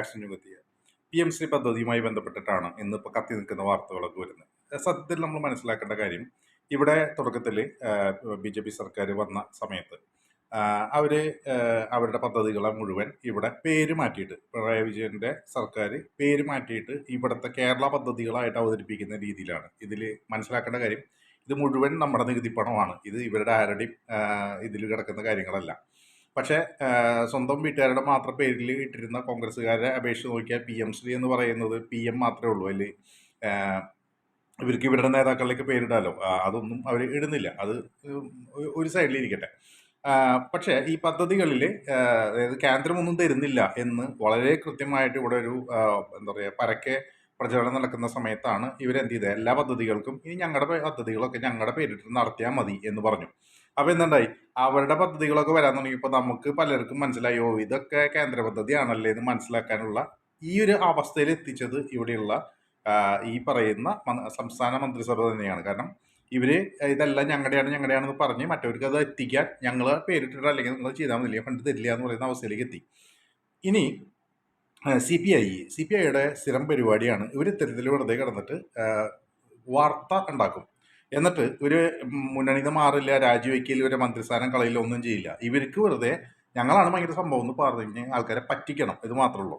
Action യുഗത്തിയ P M Shri പദ്ധതിയുമായി ബന്ധപ്പെട്ടിട്ടാണ് ഇന്ന് ഇപ്പോൾ കത്തി നിൽക്കുന്ന വാർത്തകളൊക്കെ വരുന്നത്. സത്യത്തിൽ നമ്മൾ മനസ്സിലാക്കേണ്ട കാര്യം ഇവിടെ തുടക്കത്തിൽ ബി ജെ പി സർക്കാർ വന്ന സമയത്ത് അവർ അവരുടെ പദ്ധതികളെ മുഴുവൻ ഇവിടെ പേര് മാറ്റിയിട്ട് പിണറായി വിജയന്റെ സർക്കാർ പേര് മാറ്റിയിട്ട് ഇവിടുത്തെ കേരള പദ്ധതികളായിട്ട് അവതരിപ്പിക്കുന്ന രീതിയിലാണ്. ഇതിൽ മനസ്സിലാക്കേണ്ട കാര്യം ഇത് മുഴുവൻ നമ്മുടെ നികുതി പണമാണ്. ഇത് ഇവരുടെ ആരുടെയും ഇതിൽ കിടക്കുന്ന കാര്യങ്ങളല്ല. പക്ഷേ സ്വന്തം വീട്ടുകാരുടെ മാത്രം പേരിൽ ഇട്ടിരുന്ന കോൺഗ്രസ്സുകാരെ അപേക്ഷിച്ച് നോക്കിയാൽ പി എം ശ്രീ എന്ന് പറയുന്നത് പി എം മാത്രമേ ഉള്ളൂ. അതിൽ ഇവർക്ക് ഇവരുടെ നേതാക്കളിലേക്ക് പേരിടാലോ? അതൊന്നും അവർ ഇടുന്നില്ല. അത് ഒരു സൈഡിലിരിക്കട്ടെ പക്ഷേ ഈ പദ്ധതികളിൽ അതായത് കേന്ദ്രമൊന്നും തരുന്നില്ല എന്ന് വളരെ കൃത്യമായിട്ട് ഇവിടെ ഒരു എന്താ പറയുക പരക്കെ പ്രചരണം നടക്കുന്ന സമയത്താണ് ഇവരെന്ത് ചെയ്തത്? എല്ലാ പദ്ധതികൾക്കും ഇനി ഞങ്ങളുടെ പദ്ധതികളൊക്കെ ഞങ്ങളുടെ പേരിട്ട് നടത്തിയാൽ മതി എന്ന് പറഞ്ഞു. അപ്പോൾ എന്തുണ്ടായി? അവരുടെ പദ്ധതികളൊക്കെ വരാൻ തുടങ്ങിയപ്പോൾ നമുക്ക് പലർക്കും മനസ്സിലായി ഓ ഇതൊക്കെ കേന്ദ്ര പദ്ധതിയാണല്ലേ എന്ന് മനസ്സിലാക്കാനുള്ള ഈ ഒരു അവസ്ഥയിൽ എത്തിച്ചത് ഇവിടെയുള്ള ഈ പറയുന്ന സംസ്ഥാന മന്ത്രിസഭ തന്നെയാണ്. കാരണം ഇവർ ഇതെല്ലാം ഞങ്ങളുടെയാണ് ഞങ്ങളുടെയാണെന്ന് പറഞ്ഞ് മറ്റവർക്ക് അത് എത്തിക്കാൻ ഞങ്ങൾ പേരിട്ടിട്ട് അല്ലെങ്കിൽ നിങ്ങൾ ചെയ്താൽ മതി ഫണ്ട് തരില്ല എന്ന് പറയുന്ന അവസ്ഥയിലേക്ക് എത്തി. ഇനി C P I C P ഐയുടെ സ്ഥിരം പരിപാടിയാണ്. ഇവർ ഇത്തരത്തിൽ വെറുതെ കിടന്നിട്ട് വാർത്ത ഉണ്ടാക്കും. എന്നിട്ട് ഒരു മുന്നണിന്ന് മാറില്ല രാജിവെക്കില്ല ഒരു മന്ത്രിസ്ഥാനം കളയില്ല ഒന്നും ചെയ്യില്ല. ഇവർക്ക് വെറുതെ ഞങ്ങളാണ് ഭയങ്കര സംഭവം എന്ന് പറഞ്ഞ് ആൾക്കാരെ പറ്റിക്കണം. ഇത് മാത്രമേ ഉള്ളൂ.